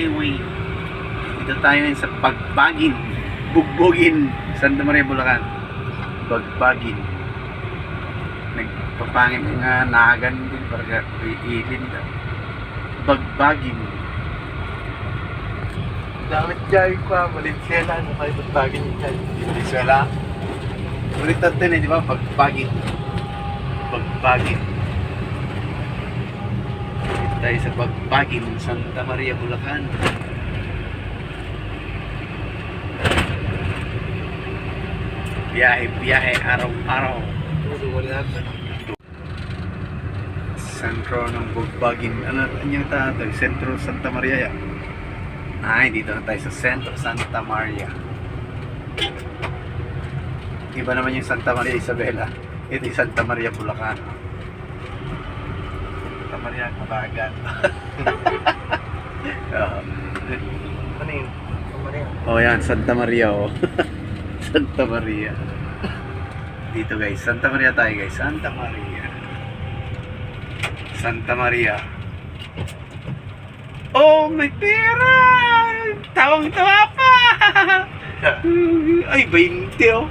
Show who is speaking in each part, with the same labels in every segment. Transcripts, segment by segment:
Speaker 1: Highway. Dito tayo sa Pagbagin. Bugbugin. Santa Maria, Bulacan. Pagbagin. Nagpapangit nga nagan din. Para iilin ka. Bagbagin.
Speaker 2: Damit dyan ko Valenzuela, ano kayo niya dyan?
Speaker 1: Venezuela. Ulit natin eh, di ba? Bagbagin. Bagbagin. Tayo sa Bagbagin, Santa Maria, Bulacan. Biyahe, biyahe, araw-araw. Sentro ng Bagbagin. Ano, yung tatay? Sentro Santa Maria yan. Ay, dito na tayo sa Sentro Santa Maria. Iba naman yung Santa Maria Isabela. Ito yung Santa Maria Bulacan. Maria Kabagan. Oo.
Speaker 2: Ano yun? Yun?
Speaker 1: oh, yan. Santa Maria, oh. Santa Maria. Dito guys. Santa Maria tayo guys. Santa Maria. Santa Maria. Oh, may pera! Tawang-tawa pa! Ay, 20 oh.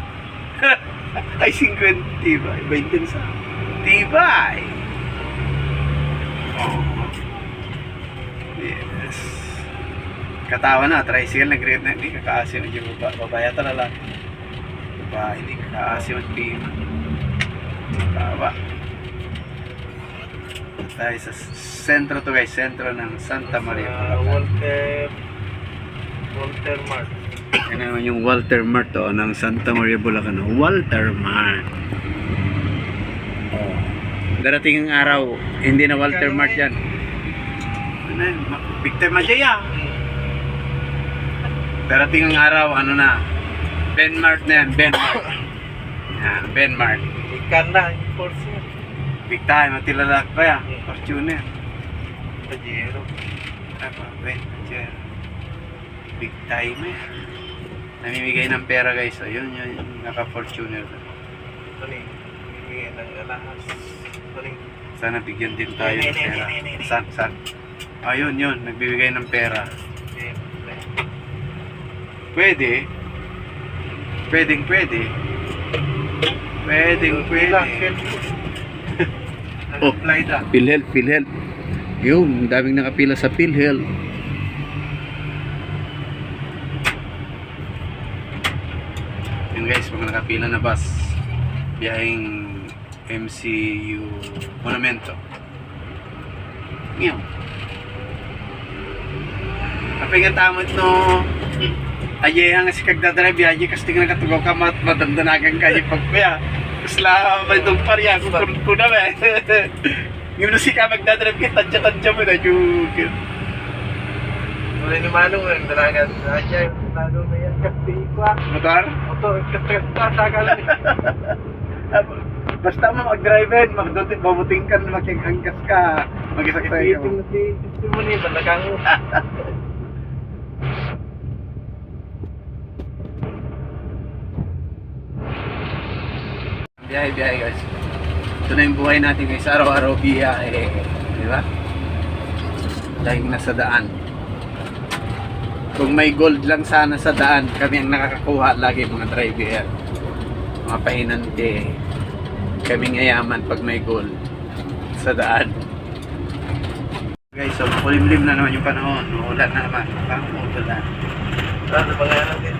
Speaker 1: Ay, 50 ba? 20 sa. Tibay! Oh. Yes. Katawa na, tricycle nag-rate na, hindi kakaasin na yung baba. Babaya talaga. Baba, hindi kakaasin ang team. Katawa. Tayo sa sentro to guys, sentro ng Santa Maria.
Speaker 2: Sa. Walter... Walter Mart.
Speaker 1: Yan naman yung Walter Mart to, ng Santa Maria Bulacan. Walter Mart. Oh. Darating ang araw, hindi na Walter Mart yan. Ano yun? Ma- Victor Majaya. Darating ang araw, ano na? Ben Mart na yan, Ben Mart. Yan, Ben Mart.
Speaker 2: Ikan na, yung Porsche.
Speaker 1: Big time, matilala pa yan. Fortuner.
Speaker 2: Pajero.
Speaker 1: Ben, Majaya. Big time eh. Namimigay ng pera guys. Ayun, yun, yung naka-Fortuner.
Speaker 2: Ano yun? Ng alahas. Yun?
Speaker 1: Sana bigyan din tayo ng pera. San, san? Ayun, yun. Nagbibigay ng pera. Pwede. Pwedeng pwede. Pwedeng pwede. Oh. PhilHealth, PhilHealth. Yun, ang daming nakapila sa PhilHealth. Yun guys, mga nakapila na bus. Biyaheng MCU Monumento. Ngayon. Kapag nga tamot no, ayehang si kagdadala biyahe kasi tingnan katugaw ka mat madandanagan ka yung pagkuya. Kasla ba itong parya ko kun kuna ba. Yung si ka magdadrive kita tadya-tadya mo na yung
Speaker 2: Wala ni Manong ang dalagan. Aja, Manong na yan. Kasi ko ah.
Speaker 1: motor.
Speaker 2: Oto, kaskas-kas sa kalan.
Speaker 1: Basta mo mag-drive magduti mabuting ka makikangkas ka. Mag-isaksay ka.
Speaker 2: Ipitin na si testimony, balagang
Speaker 1: Biyahe, biyahe guys. Ito na yung buhay natin guys. Araw-araw biyahe. Di ba? Dahil nasa daan. Kung may gold lang sana sa daan, kami ang nakakakuha lagi mga driver. Mga pahinante. Kaming yayaman pag may gold sa daan. Guys, so kulimlim na naman yung panahon. Uulan na naman. Parang uulan.
Speaker 2: Ano ba nga lang din?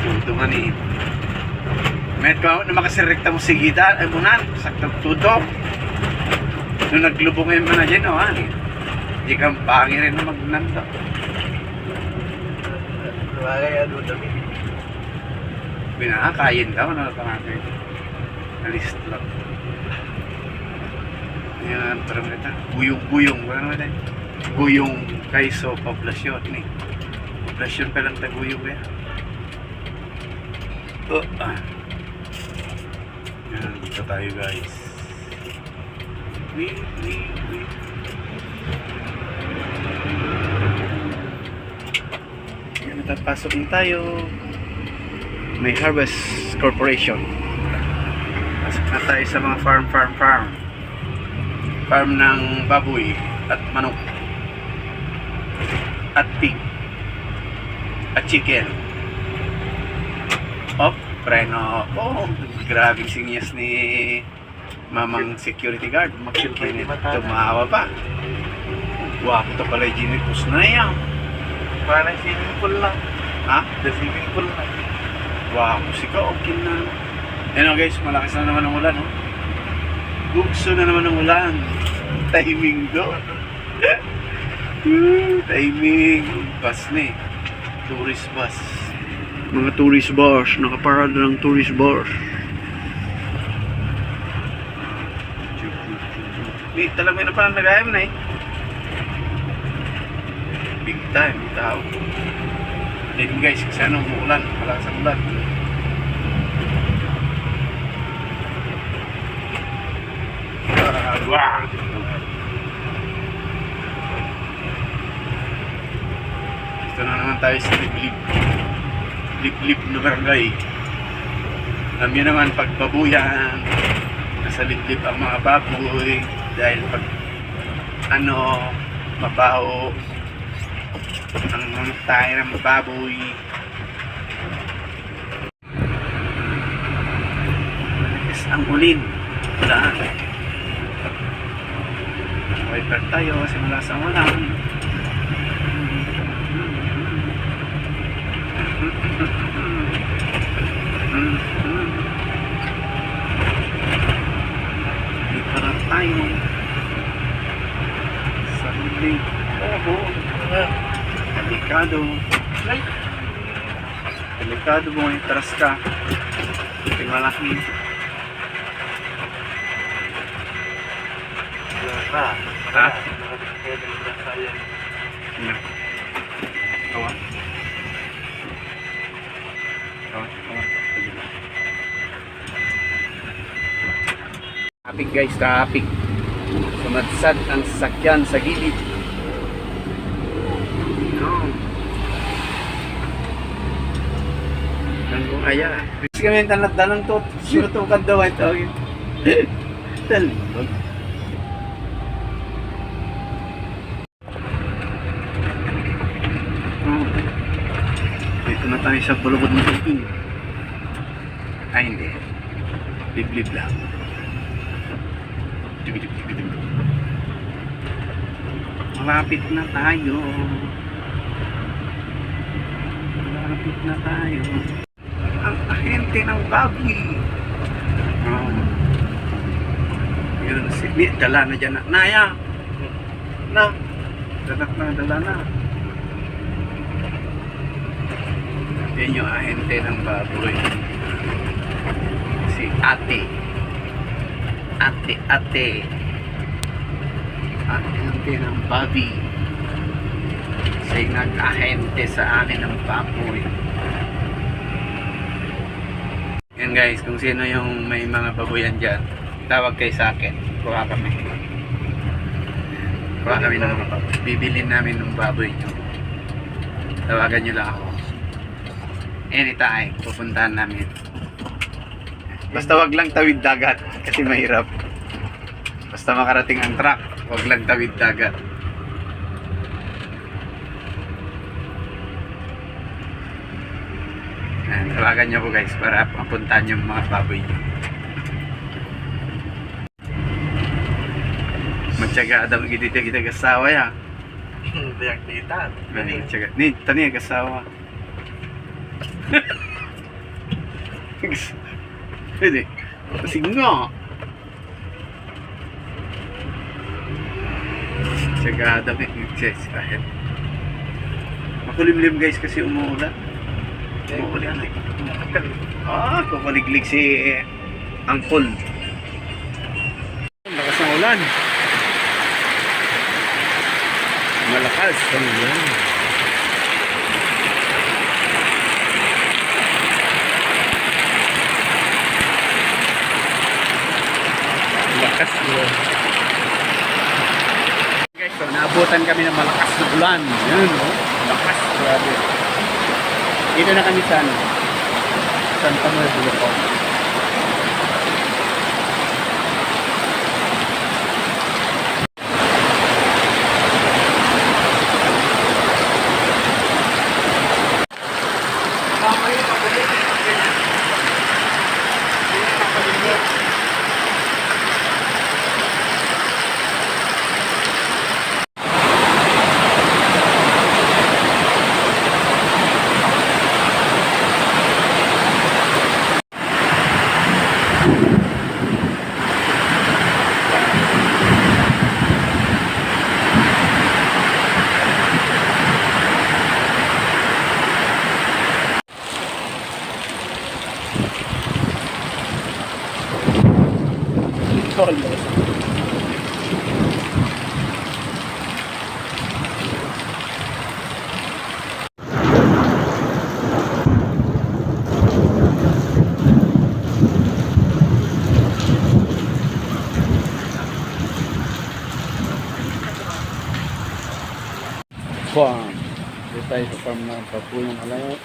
Speaker 1: Tuntungan ni Met ko na makasirekta mo sigida ay bunan sakto tuto. Nung naglubong yung mga dyan, oh, ano? Di kang pangi rin na magnanda.
Speaker 2: Bagay ano dami.
Speaker 1: Binakakayin daw, ano pa Nalist lang. Yan, parang ito. Guyong-guyong, wala naman tayo. Guyong kayso poblasyon. Ni. Poblasyon pa lang taguyong ya. Oh, ah. Yan, dito tayo guys. Wee, wee, wee. Yan, natapasok na tayo. May Harvest Corporation. Na tayo sa mga farm, farm, farm. Farm ng baboy at manok. at pig. At chicken. Oh, preno. Oh, grabing sinyas ni mamang security guard.
Speaker 2: Matalo.
Speaker 1: Tumawa pa. Guwapo to pala yung Cruz na yan.
Speaker 2: Parang swimming pool lang.
Speaker 1: Ha?
Speaker 2: The swimming pool lang.
Speaker 1: Wow, sika okay na. Yan o guys, malakas na naman ang ulan. Oh. Bukso na naman ang ulan. Timing do. Timing. Bus na eh. Tourist bus. Mga tourist bus. Nakaparada ng tourist bus. May talaga na parang nagayam na eh. Big time, tao. Then guys, kasi ano, umuulan, malakas ang ulan. Wah! Dito na naman tayo sa liblib. Liblib na barangay. Alam niyo naman, pag babuyan, nasa liblib ang mga baboy dahil pag ano, mabaho, ang tayo ng baboy. Ang ulin. Wala. Wiper tayo kasi malakas ang ulan. Dito na tayo. Sa huli. Oho. Delikado. Ay. Delikado mo taras ka. Ito malaki.
Speaker 2: Wala ka.
Speaker 1: Ha? Yan. Kawa. Kawa. Kawa. Traffic guys, traffic. Sumadsad ang sasakyan sa gilid. Nanggung aya. Kasi kami tanat-tanang to. Sinutukan daw tawagin. Talbog. Oh. Dito na tayo sa bulubod ng tubig. Ay, hindi. Liblib lang. Malapit na tayo. Malapit na tayo. Ang ahente ng baboy. Oh. Yun, si dala na dyan na. Naya! Na! Dala na, dala na. Yan yung ahente ng baboy. Si ate. Ate, ate. Ahente ng babi. Siya nag-ahente sa akin ng baboy. Yan guys, kung sino yung may mga baboyan dyan, tawag kayo sa akin. Kuha kami. Kuha kami ng mga baboy. Bibilin namin ng baboy nyo. Tawagan nyo lang ako. Anytime, pupuntahan namin. Basta wag lang tawid dagat kasi mahirap. Basta makarating ang truck, wag lang tawid dagat. Tawagan nyo po guys para mapuntahan yung mga baboy nyo. Matyaga adam gidita kita kasawa ya.
Speaker 2: Kita.
Speaker 1: Matyaga. Ni, tani ang kasawa. Pwede. Kasi nga. Tsaga adam eh. Kahit. Makulimlim guys kasi umuulan. Umuulan eh. Ah, kukuliglig si Angkol. Lakas ng ulan. Malakas. Ayan. Lakas ulan. Guys, so, naabutan kami ng malakas na ulan. Yan, oh. Lakas. Grabe. Dito na kami sa ano? Santa Maria Bulacan. Farm. Dito tayo sa farm ng Papuyang Alayot.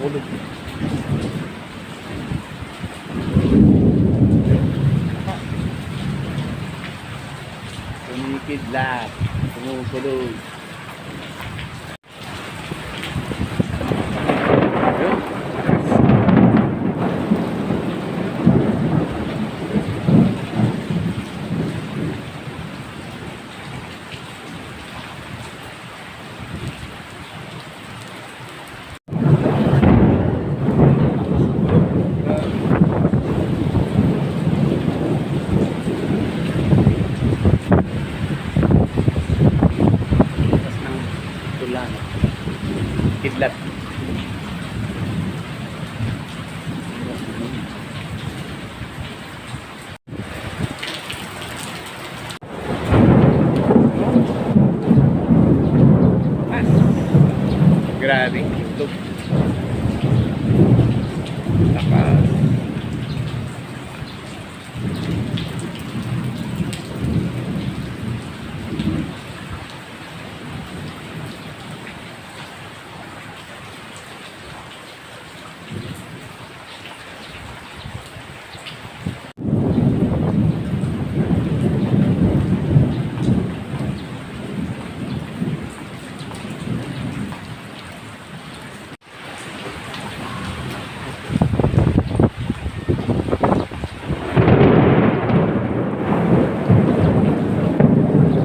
Speaker 1: Kulog. Kumikidlat. Kumukulog. Yun. Tapos ng tulan. Kidlat. Mas. Grabe. Look. Lakas.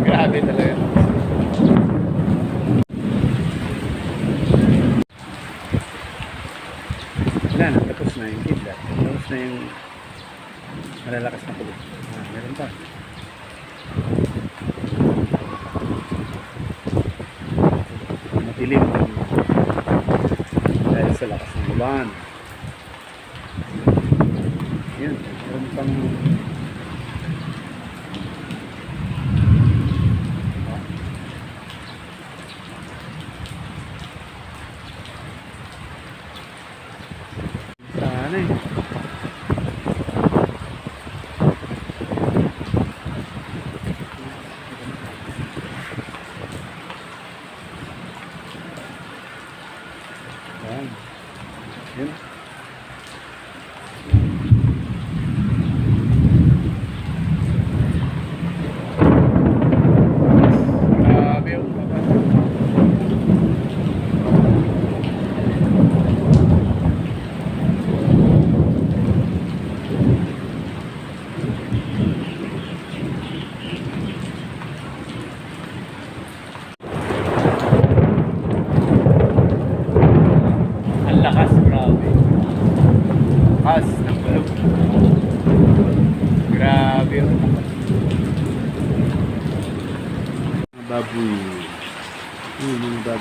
Speaker 1: Grabe talaga. Wala na, tapos na yung kidlat. Tapos na yung malalakas na kulog. Ah, meron pa. Matilim. Dahil sa lakas ng ulan. Yan, meron pang Sana eh. Yan. Yan. Grabe yung baba. Ang lakas, grabe. Lakas ng kulog. Grabe yun. Mga baboy. Yun, mga